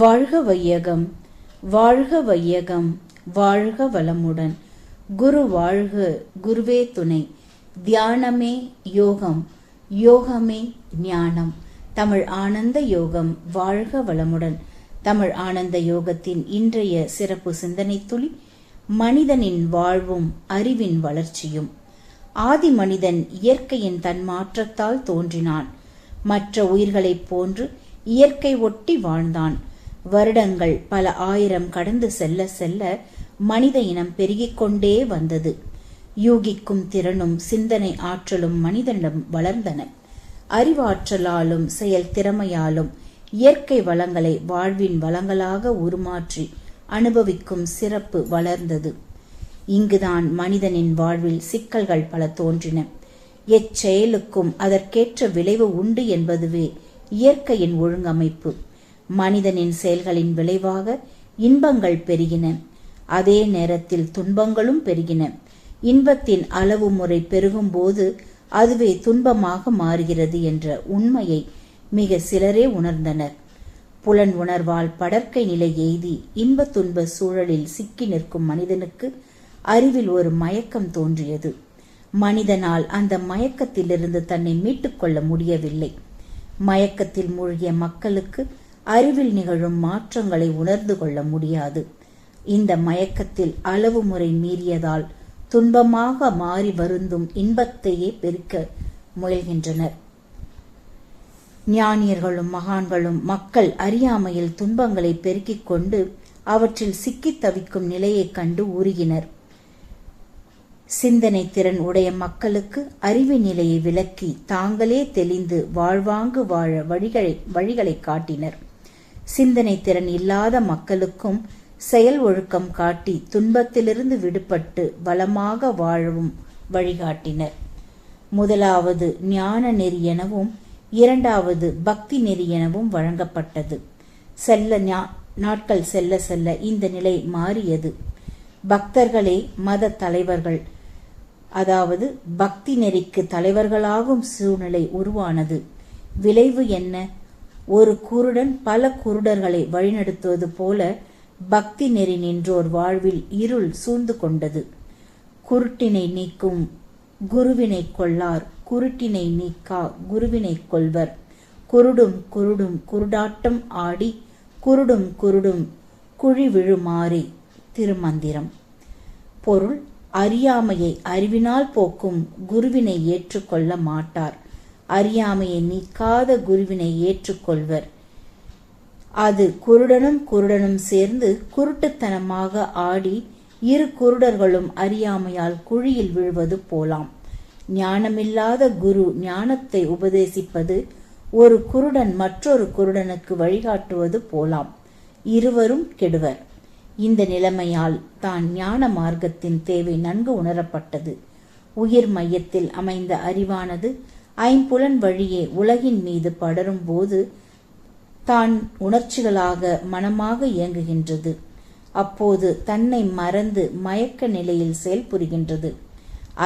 வாழ்க வையகம் வாழ்க வையகம் வாழ்க வளமுடன். குரு வாழ்க குருவே துணை. தியானமே யோகம் யோகமே ஞானம். தமிழ் ஆனந்த யோகம் வாழ்க வளமுடன். தமிழ் ஆனந்த யோகத்தின் இன்றைய சிறப்பு சிந்தனை துளி மனிதனின் வாழ்வும் அறிவின் வளர்ச்சியும். ஆதி மனிதன் இயற்கையின் தன்மாற்றத்தால் தோன்றினான். மற்ற உயிர்களைப் போன்று இயற்கை ஒட்டி வாழ்ந்தான். வருடங்கள் பல ஆயிரம் கடந்து செல்ல செல்ல மனித இனம் பெருகிக் கொண்டே வந்தது. யூகிக்கும் திறனும் சிந்தனை ஆற்றலும் மனிதனிடம் வளர்ந்தன. அறிவாற்றலாலும் செயல் திறமையாலும் இயற்கை வளங்களை வாழ்வின் வளங்களாக உருமாற்றி அனுபவிக்கும் சிறப்பு வளர்ந்தது. இங்குதான் மனிதனின் வாழ்வில் சிக்கல்கள் பல தோன்றின. எச்செயலுக்கும் அதற்கேற்ற விளைவு உண்டு என்பதுவே இயற்கையின் ஒழுங்கமைப்பு. மனிதனின் செயல்களின் விளைவாக இன்பங்கள் பெருகின. அதே நேரத்தில் துன்பங்களும் பெருகின. இன்பத்தின் அளவு முறை பெருகும்போது அதுவே துன்பமாக மாறுகிறது என்ற உண்மையை மிக சிலரே உணர்ந்தனர். புலன் உணர்வால் படற்கை நிலை எய்தி இன்ப துன்ப சூழலில் சிக்கி நிற்கும் மனிதனுக்கு அறிவில் ஒரு மயக்கம் தோன்றியது. மனிதனால் அந்த மயக்கத்திலிருந்து தன்னை மீட்டுக்கொள்ள முடியவில்லை. மயக்கத்தில் மூழ்கிய மக்களுக்கு அறிவில் நிகழும் மாற்றங்களை உணர்ந்து கொள்ள முடியாது. இந்த மயக்கத்தில் அளவு முறை மீறியதால் துன்பமாக மாறி வருந்தும் இன்பத்தையே பெருக்க முயல்கின்றனர். ஞானியர்களும் மகான்களும் மக்கள் அறியாமையில் துன்பங்களை பெருக்கிக் கொண்டு அவற்றில் சிக்கித் தவிக்கும் நிலையைக் கண்டு உருகினர் சிந்தனை திறன் உடைய மக்களுக்கு அறிவு நிலையை விளக்கி தாங்களே தெளிந்து வாழ்வாங்கு வாழ வழிகளை வழிகளை காட்டினர். சிந்தனை திறன் இல்லாத மக்களுக்கும் செயல் ஒழுக்கம் காட்டி துன்பத்திலிருந்து விடுபட்டு வளமாக வாழவும் வழிகாட்டினர். முதலாவது ஞான நெறி எனவும் இரண்டாவது பக்தி நெறி எனவும் வழங்கப்பட்டது. செல்ல நாட்கள் செல்ல செல்ல இந்த நிலை மாறியது. பக்தர்களே மத தலைவர்கள் அதாவது பக்தி நெறிக்கு தலைவர்களாகும் சூழ்நிலை உருவானது. விளைவு என்ன? ஒரு குருடன் பல குருடர்களை வழிநடத்துவது போல பக்தி நெறி நின்றோர் வாழ்வில் இருள் சூழ்ந்து கொண்டது. குருட்டினை நீக்கும் குருவினை கொள்ளார் குருட்டினை நீக்கா குருவினை கொள்வர். குருடும் குருடும் குருடாட்டம் ஆடி குருடும் குருடும் குழி விழுமாறி திருமந்திரம். பொருள் அறியாமையை அறிவினால் போக்கும் குருவினை ஏற்றுக்கொள்ள மாட்டார். அறியாமையை நீக்காத குருவினை ஏற்றுக்கொள்வர். அது குருடனும் குருடனும் சேர்ந்து குருட்டுத்தனமாக ஆடி இரு குருடர்களும் அறியாமையால் குழியில் விழுவது போலாம். ஞானமில்லாத குரு ஞானத்தை உபதேசிப்பது ஒரு குருடன் மற்றொரு குருடனுக்கு வழிகாட்டுவது போலாம். இருவரும் கெடுவர். இந்த நிலைமையால் தான் ஞான மார்க்கத்தின் தேவை நன்கு உணரப்பட்டது. உயிர் மையத்தில் அமைந்த அறிவானது ஐம்புலன் வழியே உலகின் மீது படரும் போது தான் உணர்ச்சிகளாக மனமாக இயங்குகின்றது. அப்போது தன்னை மறந்து மயக்க நிலையில் செயல்புரிகின்றது.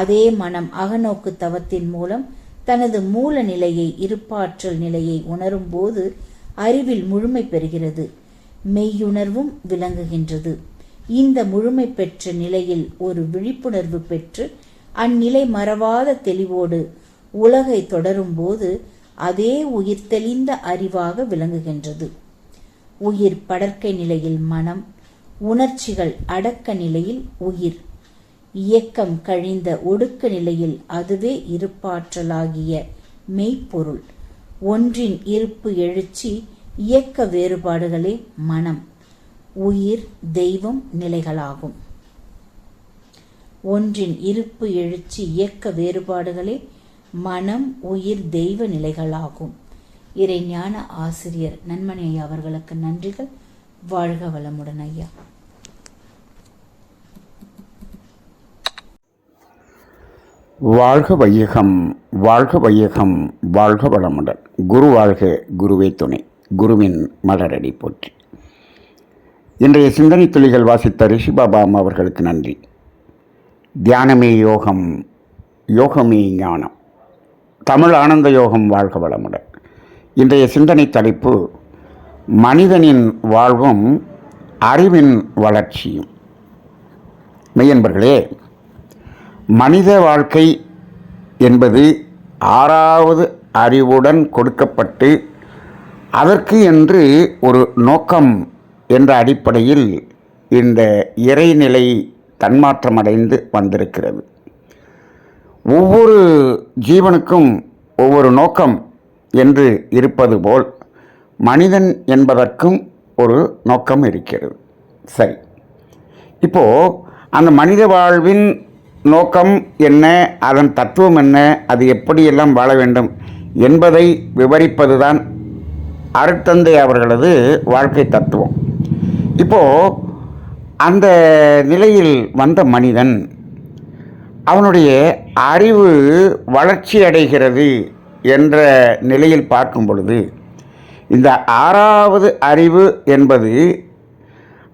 அதே மனம் அகநோக்கு தவத்தின் மூலம் தனது மூல நிலையை இருப்பாற்றல் நிலையை உணரும் போது அறிவில் முழுமை பெறுகிறது. மெய்யுணர்வும் விளங்குகின்றது. இந்த முழுமை பெற்ற நிலையில் ஒரு விழிப்புணர்வு பெற்று அந்நிலை மறவாத தெளிவோடு உலகை தொடரும்போது அதே உயிர் தெளிந்த அறிவாக விளங்குகின்றது. உயிர் படற்கை நிலையில் மனம் உணர்ச்சிகள் அடக்க நிலையில் உயிர். இயக்கம் கழிந்த ஒடுக்க நிலையில் அதுவே இருப்பாற்றலாகிய மெய்ப்பொருள். ஒன்றின் இருப்பு எழுச்சி இயக்க வேறுபாடுகளே மனம். உயிர் தெய்வம் நிலைகளாகும். ஒன்றின் இருப்பு எழுச்சி இயக்க வேறுபாடுகளே மனம் உயிர் தெய்வ நிலைகளாகும். இறைஞான ஆசிரியர் நன்மணி ஐயா அவர்களுக்கு நன்றிகள். வாழ்க வளமுடன் ஐயா. வாழ்க வையகம் வாழ்க வையகம் வாழ்க வளமுடன். குரு வாழ்க குருவே துணை. குருவின் மலரடி போற்றி. இன்றைய சிந்தனை துளிகள் வாசித்த ரிஷிபாபாம் அவர்களுக்கு நன்றி. தியானமே யோகம் யோகமே ஞானம். தமிழ் ஆனந்த யோகம் வாழ்க வளமுடன். இன்றைய சிந்தனை தலைப்பு மனிதனின் வாழ்வும் அறிவின் வளர்ச்சியும். மெய்யன்பர்களே மனித வாழ்க்கை என்பது ஆறாவது அறிவுடன் கொடுக்கப்பட்டு அதற்கு என்று ஒரு நோக்கம் என்ற அடிப்படையில் இந்த இறைநிலை தன்மாற்றமடைந்து வந்திருக்கிறது. ஒவ்வொரு ஜீவனுக்கும் ஒவ்வொரு நோக்கம் என்று இருப்பது போல் மனிதன் என்பதற்கும் ஒரு நோக்கம் இருக்கிறது. சரி. இப்போது அந்த மனித வாழ்வின் நோக்கம் என்ன? அதன் தத்துவம் என்ன? அது எப்படியெல்லாம் வாழ வேண்டும்? என்பதை விவரிப்பது தான் அருட்தந்தை அவர்களது வாழ்க்கை தத்துவம். இப்போது அந்த நிலையில் வந்த மனிதன் அவனுடைய அறிவு வளர்ச்சி அடைகிறது என்ற நிலையில் பார்க்கும் பொழுது இந்த ஆறாவது அறிவு என்பது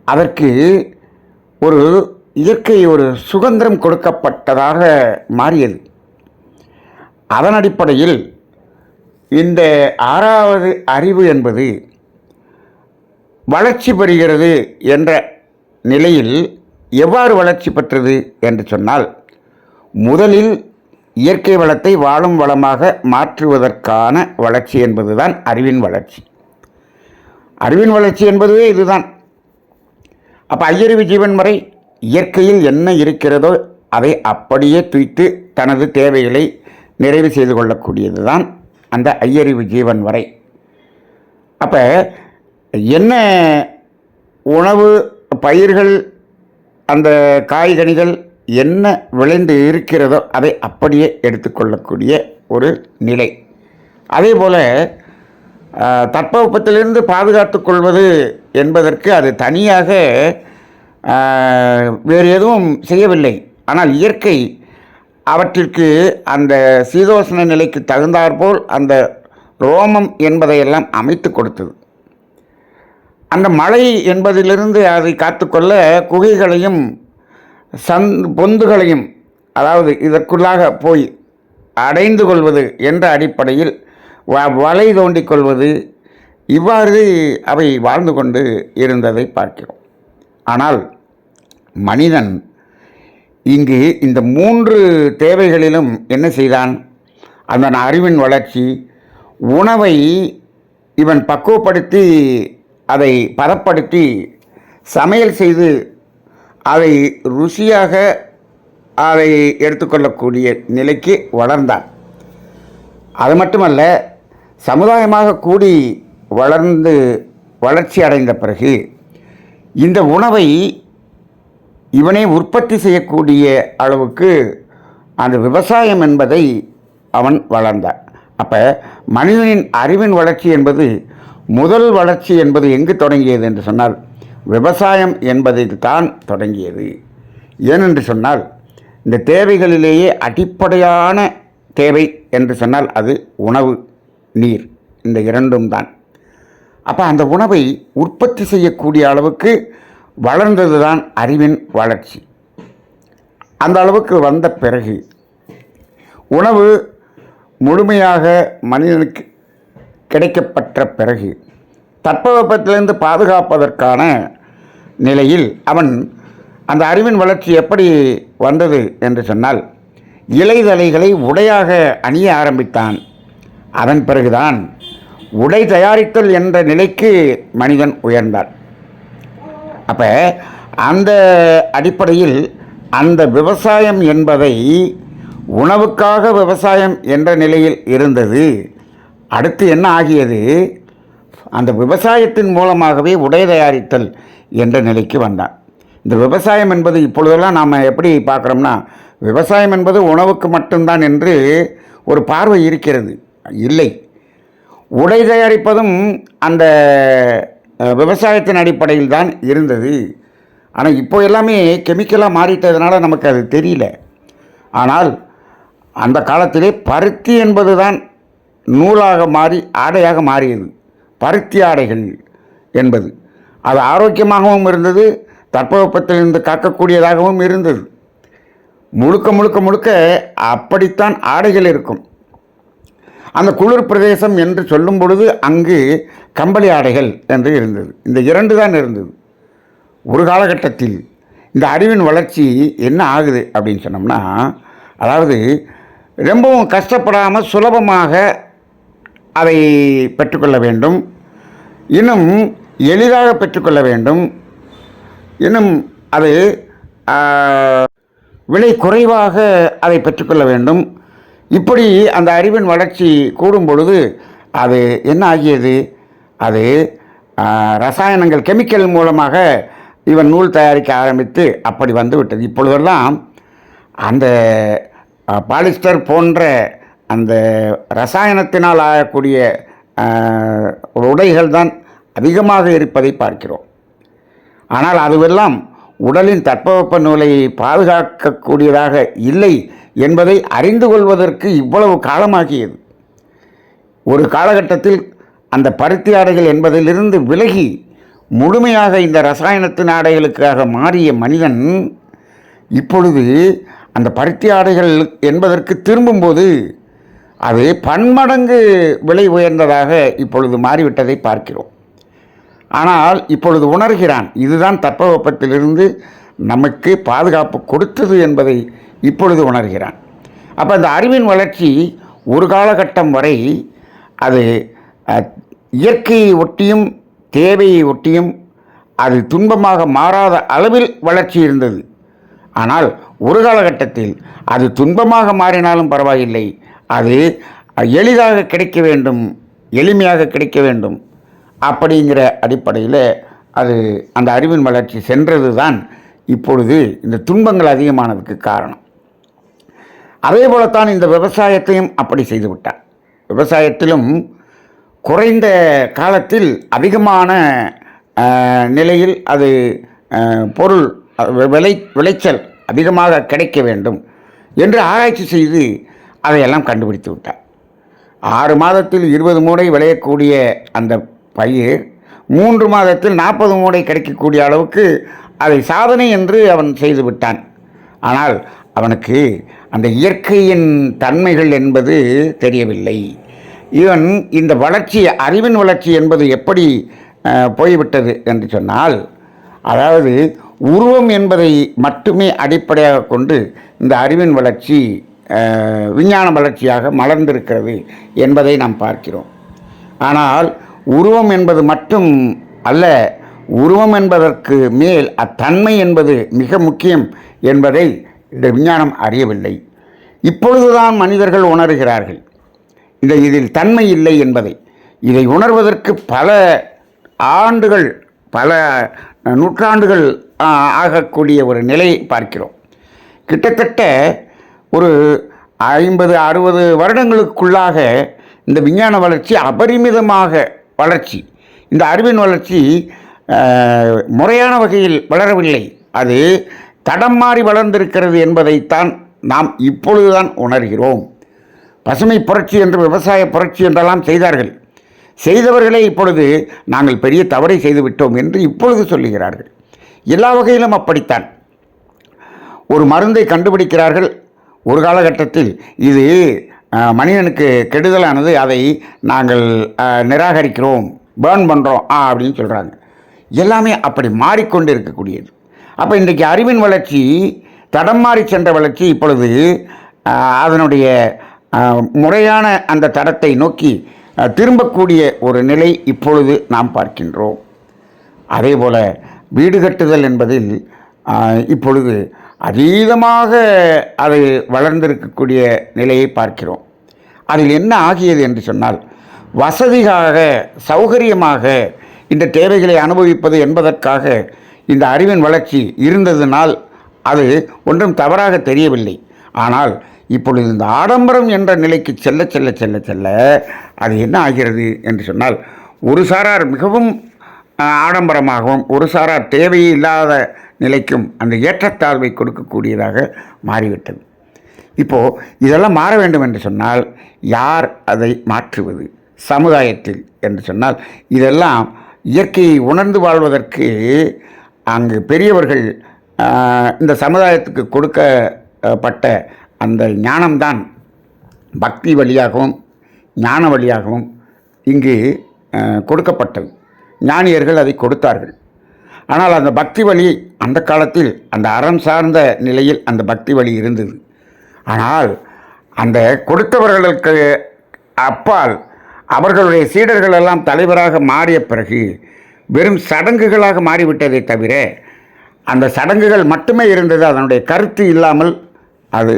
அதற்கு ஒரு இயற்கை ஒரு சுதந்திரம் கொடுக்கப்பட்டதாக மாறியது. அதன் அடிப்படையில் இந்த ஆறாவது அறிவு என்பது வளர்ச்சி பெறுகிறது என்ற நிலையில் எவ்வாறு வளர்ச்சி பெற்றது என்று சொன்னால் முதலில் இயற்கை வளத்தை வாழும் வளமாக மாற்றுவதற்கான வளர்ச்சி என்பதுதான் அறிவின் வளர்ச்சி. அறிவின் வளர்ச்சி என்பதுவே இதுதான். அப்போ ஐயறிவு ஜீவன் வரை இயற்கையில் என்ன இருக்கிறதோ அதை அப்படியே தூய்த்து தனது தேவைகளை நிறைவு செய்து கொள்ளக்கூடியது தான் அந்த ஐயறிவு ஜீவன் வரை. அப்போ என்ன உணவு பயிர்கள் அந்த காய்கனிகள் என்ன விளைந்து இருக்கிறதோ அதை அப்படியே எடுத்துக்கொள்ளக்கூடிய ஒரு நிலை. அதே போல் தட்பவெப்பத்திலிருந்து பாதுகாத்து கொள்வது என்பதற்கு அது தனியாக வேறு எதுவும் செய்யவில்லை. ஆனால் இயற்கை அவற்றிற்கு அந்த சீதோஷ்ண நிலைக்கு தகுந்தாற்போல் அந்த ரோமம் என்பதையெல்லாம் அமைத்து கொடுத்தது. அந்த மழை என்பதிலிருந்து அதை காத்துக்கொள்ள குகைகளையும் சந் பொந்துகளையும் அதாவது இதற்குள்ளாக போய் அடைந்து கொள்வது என்ற அடிப்படையில் வ வலை தோண்டிக் கொள்வது இவ்வாறு அவை வாழ்ந்து கொண்டு இருந்ததை பார்க்கிறோம். ஆனால் மனிதன் இங்கு இந்த மூன்று தேவைகளிலும் என்ன செய்தான்? அந்த அறிவின் வளர்ச்சி உணவை இவன் பக்குவப்படுத்தி அதை பதப்படுத்தி சமையல் செய்து அதை ருசியாக அதை எடுத்துக்கொள்ளக்கூடிய நிலைக்கு வளர்ந்தான் அது மட்டுமல்ல சமுதாயமாக கூடி வளர்ந்து வளர்ச்சி அடைந்த பிறகு இந்த உணவை இவனே உற்பத்தி செய்யக்கூடிய அளவுக்கு அந்த விவசாயம் என்பதை அவன் வளர்ந்தான் அப்போ மனிதனின் அறிவின் வளர்ச்சி என்பது முதல் வளர்ச்சி என்பது எங்கு தொடங்கியது என்று சொன்னால் விவசாயம் என்பதில் தான் தொடங்கியது. ஏனென்று சொன்னால் இந்த தேவைகளிலேயே அடிப்படையான தேவை என்று சொன்னால் அது உணவு நீர். இந்த இரண்டும் தான். அப்போ அந்த உணவை உற்பத்தி செய்யக்கூடிய அளவுக்கு வளர்ந்தது தான் அறிவின் வளர்ச்சி. அந்த அளவுக்கு வந்த பிறகு உணவு முழுமையாக மனிதனுக்கு கிடைக்கப்பட்ட பிறகு தட்பவெப்பத்திலிருந்து பாதுகாப்பதற்கான நிலையில் அவன் அந்த அறிவின் வளர்ச்சி எப்படி வந்தது என்று சொன்னால் இலைதலைகளை உடையாக அணிய ஆரம்பித்தான். அதன் பிறகுதான் உடை தயாரித்தல் என்ற நிலைக்கு மனிதன் உயர்ந்தான். அப்போ அந்த அடிப்படையில் அந்த விவசாயம் என்பதை உணவுக்காக விவசாயம் என்ற நிலையில் இருந்தது. அடுத்து என்ன ஆகியது? அந்த விவசாயத்தின் மூலமாகவே உடை தயாரித்தல் என்ற நிலைக்கு வந்தான். இந்த விவசாயம் என்பது இப்பொழுதெல்லாம் நாம் எப்படி பார்க்குறோம்னா விவசாயம் என்பது உணவுக்கு மட்டும்தான் என்று ஒரு பார்வை இருக்கிறது. இல்லை. உடை தயாரிப்பதும் அந்த விவசாயத்தின் அடிப்படையில் தான் இருந்தது. ஆனால் இப்போ எல்லாமே கெமிக்கலாக மாறிட்டதுனால நமக்கு அது தெரியல. ஆனால் அந்த காலத்திலே பருத்தி என்பது தான் நூலாக மாறி ஆடையாக மாறியது. பருத்தி ஆடைகள் என்பது. அது ஆரோக்கியமாகவும் இருந்தது தட்பவெப்பத்திலிருந்து காக்கக்கூடியதாகவும் இருந்தது. முழுக்க முழுக்க முழுக்க அப்படித்தான் ஆடைகள் இருக்கும். அந்த குளிர் பிரதேசம் என்று சொல்லும் பொழுது அங்கு கம்பளி ஆடைகள் என்று இருந்தது. இந்த இரண்டு தான் இருந்தது. ஒரு காலகட்டத்தில் இந்த அறிவின் வளர்ச்சி என்ன ஆகுது அப்படின்னு சொன்னோம்னா அதாவது ரொம்பவும் கஷ்டப்படாமல் சுலபமாக அதை பெற்றுக்கொள்ள வேண்டும். இன்னும் எளிதாக பெற்றுக்கொள்ள வேண்டும். இன்னும் அது விலை குறைவாக அதை பெற்றுக்கொள்ள வேண்டும். இப்படி அந்த அறிவின் வளர்ச்சி கூடும் பொழுது அது என்ன ஆகியது? அது ரசாயனங்கள் கெமிக்கல் மூலமாக இவன் நூல் தயாரிக்க ஆரம்பித்து அப்படி வந்துவிட்டது இப்பொழுதெல்லாம் அந்த பாலிஸ்டர் போன்ற அந்த ரசாயனத்தினால் ஆகக்கூடிய உடைகள் தான் அதிகமாக இருப்பதை பார்க்கிறோம். ஆனால் அதுவெல்லாம் உடலின் தட்பவெப்ப நிலையை பாதுகாக்கக்கூடியதாக இல்லை என்பதை அறிந்து கொள்வதற்கு இவ்வளவு காலமாகியது. ஒரு காலகட்டத்தில் அந்த பருத்தி ஆடைகள் என்பதிலிருந்து விலகி முழுமையாக இந்த ரசாயனத்தின் ஆடைகளுக்காக மாறிய மனிதன் இப்பொழுது அந்த பருத்தி ஆடைகள் என்பதற்கு திரும்பும்போது அது பன்மடங்கு விலை உயர்ந்ததாக இப்பொழுது மாறிவிட்டதை பார்க்கிறோம். ஆனால் இப்பொழுது உணர்கிறான் இதுதான் தட்பவெப்பத்திலிருந்து நமக்கு பாதுகாப்பு கொடுத்தது என்பதை இப்பொழுது உணர்கிறான். அப்போ அந்த அறிவின் வளர்ச்சி ஒரு காலகட்டம் வரை அது இயற்கையை ஒட்டியும் தேவையை ஒட்டியும் அது துன்பமாக மாறாத அளவில் வளர்ச்சி இருந்தது. ஆனால் ஒரு காலகட்டத்தில் அது துன்பமாக மாறினாலும் பரவாயில்லை. அது எளிதாக கிடைக்க வேண்டும் எளிமையாக கிடைக்க வேண்டும். அப்படிங்கிற அடிப்படையில் அது அந்த அறிவின் வளர்ச்சி சென்றது தான் இப்பொழுது இந்த துன்பங்கள் அதிகமானதுக்கு காரணம். அதே போலத்தான் இந்த விவசாயத்தையும் அப்படி செய்து விட்டார். விவசாயத்திலும் குறைந்த காலத்தில் அதிகமான நிலையில் அது பொருள் விளை விளைச்சல் அதிகமாக கிடைக்க வேண்டும் என்று ஆராய்ச்சி செய்து அதையெல்லாம் கண்டுபிடித்து விட்டார் ஆறு மாதத்தில் இருபது மூடை விளையக்கூடிய அந்த பயிர் மூன்று மாதத்தில் நாற்பது மூடை கிடைக்கக்கூடிய அளவுக்கு அதை சாதனை என்று அவன் செய்து விட்டான். ஆனால் அவனுக்கு அந்த இயற்கையின் தன்மைகள் என்பது தெரியவில்லை. இவன் இந்த வளர்ச்சி அறிவின் வளர்ச்சி என்பது எப்படி போய்விட்டது என்று சொன்னால் அதாவது உருவம் என்பதை மட்டுமே அடிப்படையாக கொண்டு இந்த அறிவின் வளர்ச்சி விஞ்ஞான வளர்ச்சியாக மலர்ந்திருக்கிறது என்பதை நாம் பார்க்கிறோம். ஆனால் உருவம் என்பது மட்டும் அல்ல உருவம் என்பதற்கு மேல் அத்தன்மை என்பது மிக முக்கியம் என்பதை இந்த விஞ்ஞானம் அறியவில்லை. இப்பொழுதுதான் மனிதர்கள் உணர்கிறார்கள். இந்த இதில் தன்மை இல்லை என்பதை. இதை உணர்வதற்கு பல ஆண்டுகள் பல நூற்றாண்டுகள் ஆகக்கூடிய ஒரு நிலையை பார்க்கிறோம். கிட்டத்தட்ட ஒரு ஐம்பது அறுபது வருடங்களுக்குள்ளாக இந்த விஞ்ஞான வளர்ச்சி அபரிமிதமாக வளர்ச்சி. இந்த அறிவின் வளர்ச்சி முறையான வகையில் வளரவில்லை. அது தடம் மாறி வளர்ந்திருக்கிறது என்பதைத்தான் நாம் இப்பொழுதுதான் உணர்கிறோம். பசுமை புரட்சி என்று விவசாய புரட்சி என்றெல்லாம் செய்தார்கள். செய்தவர்களே இப்பொழுது நாங்கள் பெரிய தவறை செய்துவிட்டோம் என்று இப்பொழுது சொல்லுகிறார்கள். எல்லா வகையிலும் அப்படித்தான். ஒரு மருந்தை கண்டுபிடிக்கிறார்கள் ஒரு காலகட்டத்தில் இது மனிதனுக்கு கெடுதலானது அதை நாங்கள் நிராகரிக்கிறோம் பேர்ன் பண்ணுறோம் ஆ அப்படின்னு சொல்கிறாங்க எல்லாமே அப்படி மாறிக்கொண்டு இருக்கக்கூடியது. அப்போ இன்றைக்கு அறிவின் வளர்ச்சி தடம் மாறி சென்ற வளர்ச்சி இப்பொழுது அதனுடைய முறையான அந்த தடத்தை நோக்கி திரும்பக்கூடிய ஒரு நிலை இப்பொழுது நாம் பார்க்கின்றோம். அதே போல் வீடு கட்டுதல் என்பதில் இப்பொழுது அதீதமாக அது வளர்ந்திருக்கக்கூடிய நிலையை பார்க்கிறோம். அதில் என்ன ஆகியது என்று சொன்னால் வசதியாக சௌகரியமாக இந்த தேவைகளை அனுபவிப்பது என்பதற்காக இந்த அறிவின் வளர்ச்சி இருந்ததினால் அது ஒன்றும் தவறாக தெரியவில்லை. ஆனால் இப்பொழுது இந்த ஆடம்பரம் என்ற நிலைக்கு செல்ல செல்ல செல்ல செல்ல அது என்ன ஆகிறது என்று சொன்னால் ஒரு சாரார் மிகவும் ஆடம்பரமாகவும் ஒரு சாரார் தேவையே இல்லாத நிலைக்கும் அந்த ஏற்றத்தாழ்வை கொடுக்கக்கூடியதாக மாறிவிட்டது. இப்போது இதெல்லாம் மாற வேண்டும் என்று சொன்னால் யார் அதை மாற்றுவது? சமுதாயத்தில் என்று சொன்னால் இதெல்லாம் இயற்கையை உணர்ந்து வாழ்வதற்கு அங்கு பெரியவர்கள் இந்த சமுதாயத்துக்கு கொடுக்கப்பட்ட அந்த ஞானம்தான் பக்தி வழியாகவும் ஞான வழியாகவும் இங்கு கொடுக்கப்பட்டது. ஞானியர்கள் அதை கொடுத்தார்கள். ஆனால் அந்த பக்தி வழி அந்த காலத்தில் அந்த அறம் சார்ந்த நிலையில் அந்த பக்தி வழி இருந்தது. ஆனால் அந்த கொடுத்தவர்களுக்கு அப்பால் அவர்களுடைய சீடர்கள் எல்லாம் தலைவராக மாறிய பிறகு வெறும் சடங்குகளாக மாறிவிட்டதை தவிர அந்த சடங்குகள் மட்டுமே இருந்தது. அதனுடைய கருத்து இல்லாமல் அது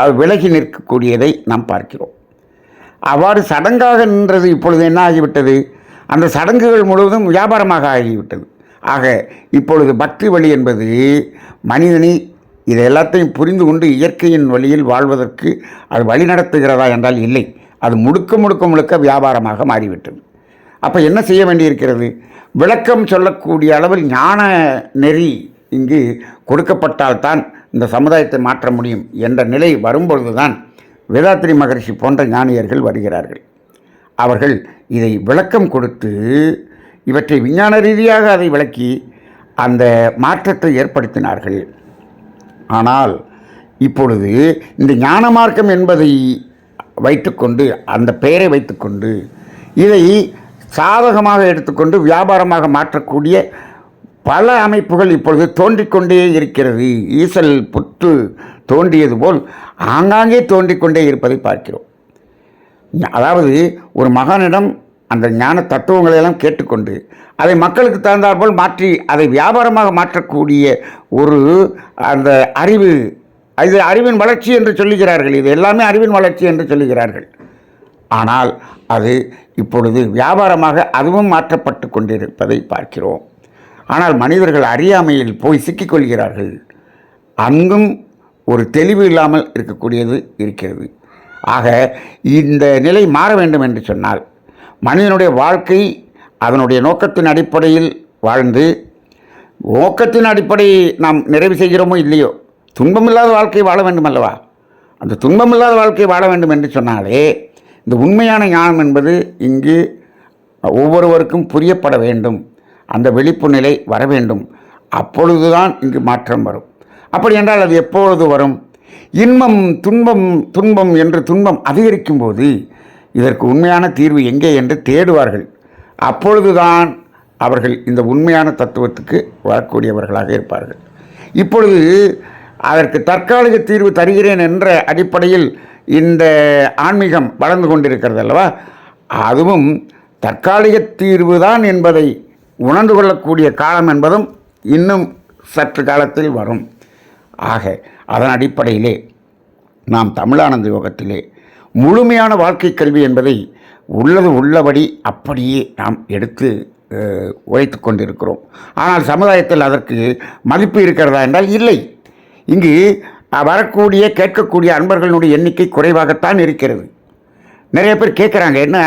அது விலகி நிற்கக்கூடியதை நாம் பார்க்கிறோம். அவ்வாறு சடங்காக நின்றது இப்பொழுது என்ன ஆகிவிட்டது? அந்த சடங்குகள் முழுவதும் வியாபாரமாக ஆகிவிட்டது. ஆக இப்பொழுது பக்தி வழி என்பது மனிதனை இதை எல்லாத்தையும் புரிந்து கொண்டு இயற்கையின் வழியில் வாழ்வதற்கு அது வழி நடத்துகிறதா என்றால் இல்லை. அது முழுக்க முழுக்க முழுக்க வியாபாரமாக மாறிவிட்டது. அப்போ என்ன செய்ய வேண்டியிருக்கிறது? விளக்கம் சொல்லக்கூடிய அளவில் ஞான நெறி இங்கு கொடுக்கப்பட்டால்தான் இந்த சமுதாயத்தை மாற்ற முடியும் என்ற நிலை வரும்பொழுது தான் வேதாத்திரி மகரிஷி போன்ற ஞானியர்கள் வருகிறார்கள். அவர்கள் இதை விளக்கம் கொடுத்து இவற்றை விஞ்ஞான ரீதியாக அதை விளக்கி அந்த மாற்றத்தை ஏற்படுத்தினார்கள். ஆனால் இப்பொழுது இந்த ஞான மார்க்கம் என்பதை வைத்துக்கொண்டு அந்த பெயரை வைத்துக்கொண்டு இதை சாதகமாக எடுத்துக்கொண்டு வியாபாரமாக மாற்றக்கூடிய பல அமைப்புகள் இப்பொழுது தோன்றிக்கொண்டே இருக்கிறது. ஈசல் புற்று தோன்றியது போல் ஆங்காங்கே தோன்றிக்கொண்டே இருப்பதை பார்க்கிறோம். அதாவது ஒரு மகனிடம் அந்த ஞான தத்துவங்களை எல்லாம் கேட்டுக்கொண்டு அதை மக்களுக்கு தகுந்தாற்போல் மாற்றி அதை வியாபாரமாக மாற்றக்கூடிய ஒரு அந்த அறிவு இது அறிவின் வளர்ச்சி என்று சொல்லுகிறார்கள். இது எல்லாமே அறிவின் வளர்ச்சி என்று சொல்லுகிறார்கள். ஆனால் அது இப்பொழுது வியாபாரமாக அதுவும் மாற்றப்பட்டு கொண்டிருப்பதை பார்க்கிறோம். ஆனால் மனிதர்கள் அறியாமையில் போய் சிக்கிக்கொள்கிறார்கள் அங்கும் ஒரு தெளிவு இல்லாமல் இருக்கக்கூடியது இருக்கிறது. ஆக இந்த நிலை மாற வேண்டும் என்று சொன்னால் மனிதனுடைய வாழ்க்கை அதனுடைய நோக்கத்தின் அடிப்படையில் வாழ்ந்து நோக்கத்தின் அடிப்படையை நாம் நிறைவு செய்கிறோமோ இல்லையோ துன்பமில்லாத வாழ்க்கை வாழ வேண்டும் அல்லவா அந்த துன்பமில்லாத வாழ்க்கை வாழ வேண்டும் என்று சொன்னாலே இந்த உண்மையான ஞானம் என்பது இங்கு ஒவ்வொருவருக்கும் புரியப்பட வேண்டும். அந்த விழிப்பு நிலை வர வேண்டும். அப்பொழுதுதான் இங்கு மாற்றம் வரும். அப்படி என்றால் அது எப்பொழுது வரும்? இன்பம் துன்பம் துன்பம் என்று துன்பம் அதிகரிக்கும் போது இதற்கு உண்மையான தீர்வு எங்கே என்று தேடுவார்கள். அப்பொழுதுதான் அவர்கள் இந்த உண்மையான தத்துவத்துக்கு வரக்கூடியவர்களாக இருப்பார்கள். இப்பொழுது அதற்கு தற்காலிக தீர்வு தருகிறேன் என்ற அடிப்படையில் இந்த ஆன்மீகம் வளர்ந்து கொண்டிருக்கிறது அல்லவா? அதுவும் தற்காலிக தீர்வு தான் என்பதை உணர்ந்து கொள்ளக்கூடிய காலம் என்பதும் இன்னும் சற்று காலத்தில் வரும். ஆக அதன் அடிப்படையிலே நாம் தமிழானந்த யோகத்திலே முழுமையான வாழ்க்கை கல்வி என்பதை உள்ளது உள்ளபடி அப்படியே நாம் எடுத்து உழைத்து கொண்டிருக்கிறோம். ஆனால் சமுதாயத்தில் அதற்கு மதிப்பு இருக்கிறதா என்றால் இல்லை. இங்கு வரக்கூடிய கேட்கக்கூடிய அன்பர்களுடைய எண்ணிக்கை குறைவாகத்தான் இருக்கிறது. நிறைய பேர் கேட்குறாங்க என்ன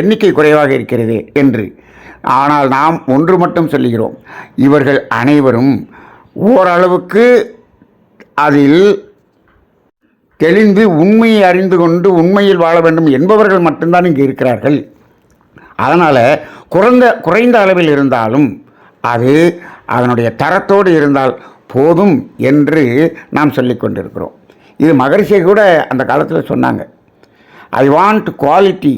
எண்ணிக்கை குறைவாக இருக்கிறது? என்று. ஆனால் நாம் ஒன்று மட்டும் சொல்லுகிறோம். இவர்கள் அனைவரும் ஓரளவுக்கு அதில் தெளிந்து உண்மையை அறிந்து கொண்டு உண்மையில் வாழ வேண்டும் என்பவர்கள் மட்டும்தான் இங்கே இருக்கிறார்கள். அதனால் குறைந்த குறைந்த அளவில் இருந்தாலும் அது அதனுடைய தரத்தோடு இருந்தால் போதும் என்று நாம் சொல்லிக் கொண்டிருக்கிறோம். இது மகரிஷியை கூட அந்த காலத்தில் சொன்னாங்க. I want quality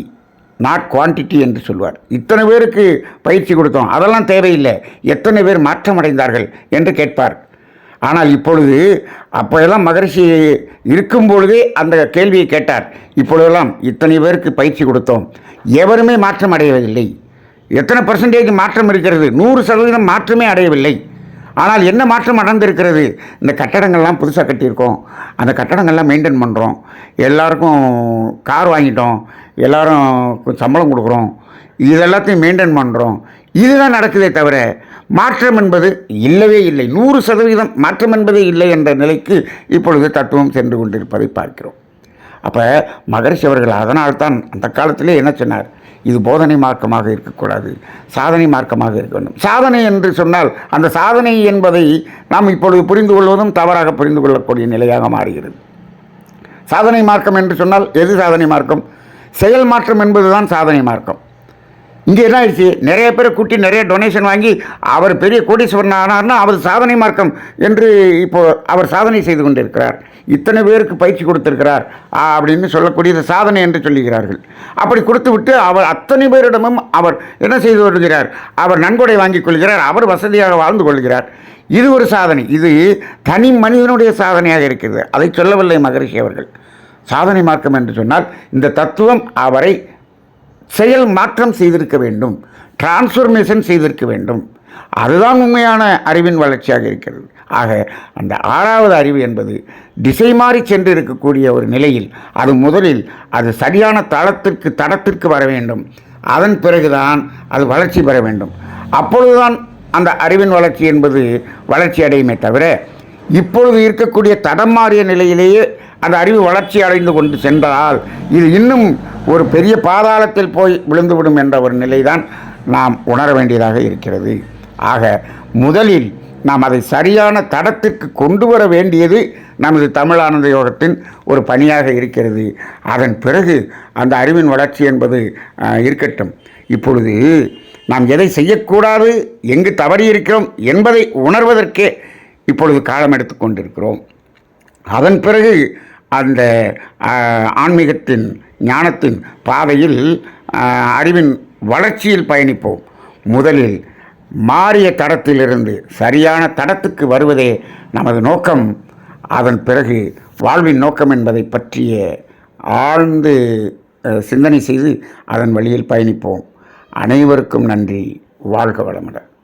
not quantity என்று சொல்வார் இத்தனை பேருக்கு பயிற்சி கொடுத்தோம். அதெல்லாம் தேவையில்லை. எத்தனை பேர் மாற்றம் அடைந்தார்கள் என்று கேட்பார். ஆனால் இப்பொழுது அப்போதெல்லாம் மகரிஷி இருக்கும் பொழுதே அந்த கேள்வியை கேட்டார். இப்பொழுதெல்லாம் இத்தனை பேருக்கு பயிற்சி கொடுத்தோம். எவருமே மாற்றம் அடையவில்லை. எத்தனை பர்சன்டேஜ் மாற்றம் இருக்கிறது? நூறு சதவீதம் மாற்றமே அடையவில்லை. ஆனால் என்ன மாற்றம் அடைந்திருக்கிறது? இந்த கட்டடங்கள்லாம் புதுசாக கட்டியிருக்கோம். அந்த கட்டடங்கள்லாம் மெயின்டைன் பண்ணுறோம் எல்லாருக்கும் கார் வாங்கிட்டோம். எல்லோரும் சம்பளம் கொடுக்குறோம். இது எல்லாத்தையும் மெயின்டைன் பண்ணுறோம் இதுதான் நடக்குதே தவிர மாற்றம் என்பது இல்லவே இல்லை. நூறு சதவீதம் மாற்றம் என்பதே இல்லை என்ற நிலைக்கு இப்பொழுது தத்துவம் சென்று கொண்டிருப்பதை பார்க்கிறோம். அப்போ மகரிஷி அவர்கள் அதனால்தான் அந்த காலத்திலே என்ன சொன்னார்? இது போதனை மார்க்கமாக இருக்கக்கூடாது. சாதனை மார்க்கமாக இருக்க வேண்டும். சாதனை என்று சொன்னால் அந்த சாதனை என்பதை நாம் இப்பொழுது புரிந்து கொள்வதும் தவறாக புரிந்து கொள்ளக்கூடிய நிலையாக மாறுகிறது. சாதனை மார்க்கம் என்று சொன்னால் எது சாதனை மார்க்கம்? செயல் மாற்றம் என்பதுதான் சாதனை மார்க்கம். இங்கே என்ன ஆயிடுச்சு? நிறைய பேரை கூட்டி நிறைய டொனேஷன் வாங்கி அவர் பெரிய கோடீஸ்வரன் ஆனார்னா அவர் சாதனை மார்க்கம் என்று இப்போ அவர் சாதனை செய்து கொண்டிருக்கிறார். இத்தனை பேருக்கு பயிற்சி கொடுத்திருக்கிறார். அப்படின்னு சொல்லக்கூடியது சாதனை என்று சொல்லுகிறார்கள். அப்படி கொடுத்து விட்டு அவர் அத்தனை பேரிடமும் அவர் என்ன செய்து வருகிறார்? அவர் நன்கொடை வாங்கிக் கொள்கிறார். அவர் வசதியாக வாழ்ந்து கொள்கிறார். இது ஒரு சாதனை. இது தனி மனிதனுடைய சாதனையாக இருக்கிறது. அதை சொல்லவில்லை மகரிஷி அவர்கள். சாதனை மார்க்கம் என்று சொன்னால் இந்த தத்துவம் அவரை செயல் மாற்றம் செய்திருக்க வேண்டும். டிரான்ஸ்ஃபர்மேஷன் செய்திருக்க வேண்டும். அதுதான் உண்மையான அறிவின் வளர்ச்சியாக இருக்கிறது. ஆக அந்த ஆறாவது அறிவு என்பது திசை மாறி சென்று இருக்கக்கூடிய ஒரு நிலையில் அது முதலில் அது சரியான தளத்திற்கு தடத்திற்கு வர வேண்டும். அதன் பிறகுதான் அது வளர்ச்சி பெற வேண்டும். அப்பொழுதுதான் அந்த அறிவின் வளர்ச்சி என்பது வளர்ச்சி அடையுமே தவிர இப்பொழுது இருக்கக்கூடிய தடம் மாறிய நிலையிலேயே அந்த அறிவு வளர்ச்சி அடைந்து கொண்டு சென்றால் இது இன்னும் ஒரு பெரிய பாதாளத்தில் போய் விழுந்துவிடும் என்ற ஒரு நிலைதான் நாம் உணர வேண்டியதாக இருக்கிறது. ஆக முதலில் நாம் அதை சரியான தடத்திற்கு கொண்டு வர வேண்டியது நமது தமிழானந்த யோகத்தின் ஒரு பணியாக இருக்கிறது. அதன் பிறகு அந்த அறிவின் வளர்ச்சி என்பது இருக்கட்டும். இப்பொழுது நாம் எதை செய்யக்கூடாது எங்கு தவறி இருக்கிறோம் என்பதை உணர்வதற்கே இப்பொழுது காலம் எடுத்து கொண்டிருக்கிறோம். அதன் பிறகு அந்த ஆன்மீகத்தின் ஞானத்தின் பாதையில் அறிவின் வளர்ச்சியில் பயணிப்போம். முதலில் மாறிய தடத்திலிருந்து சரியான தடத்துக்கு வருவதே நமது நோக்கம். அதன் பிறகு வாழ்வின் நோக்கம் என்பதை பற்றிய ஆழ்ந்து சிந்தனை செய்து அதன் வழியில் பயணிப்போம். அனைவருக்கும் நன்றி. வாழ்க வளமுடன்.